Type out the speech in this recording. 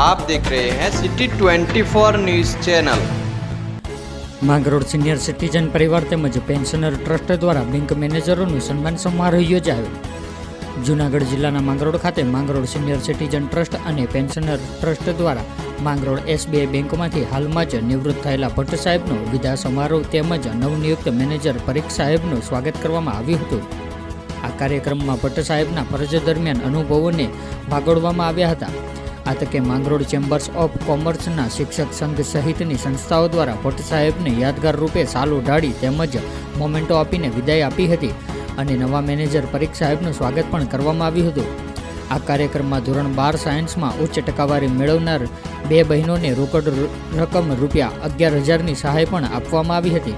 आप देख रहे हैं city 24 news channel Mangrol senior citizen પરિવાર તેમજ પેન્શનર ટ્રસ્ટ દ્વારા બેંક મેનેજરોનું સન્માન સમારોહ યોજાયો જૂનાગઢ જિલ્લાના માંગરોળ ખાતે માંગરોળ સિનિયર સિટીઝન ટ્રસ્ટ અને પેન્શનર ટ્રસ્ટ દ્વારા માંગરોળ એસબીઆઈ બેંકમાંથી હાલમાં જ નિવૃત્ત થયેલા ભટ્ટ સાહેબનો વિદાય સમારોહ તેમજ નવનિયુક્ત મેનેજર પરીખ સાહેબનું સ્વાગત કરવામાં આવ્યું હતું આ કાર્યક્રમમાં ભટ્ટ સાહેબના ફરજ દરમિયાન અનુભવોને ભાગોળવામાં આવ્યા હતા આ તકે માંગરોળ ચેમ્બર્સ ઓફ કોમર્સના શિક્ષક સંઘ સહિતની સંસ્થાઓ દ્વારા ભટ્ટ સાહેબને યાદગાર રૂપે સાલુ ઢાળી તેમજ મોમેન્ટો આપીને વિદાય આપી હતી અને નવા મેનેજર પરીખ સાહેબનું સ્વાગત પણ કરવામાં આવ્યું હતું. આ કાર્યક્રમમાં ધોરણ બાર સાયન્સમાં ઉચ્ચ ટકાવારી મેળવનાર બે બહેનોને રોકડ રકમ રૂપિયા અગિયાર હજારની સહાય પણ આપવામાં આવી હતી.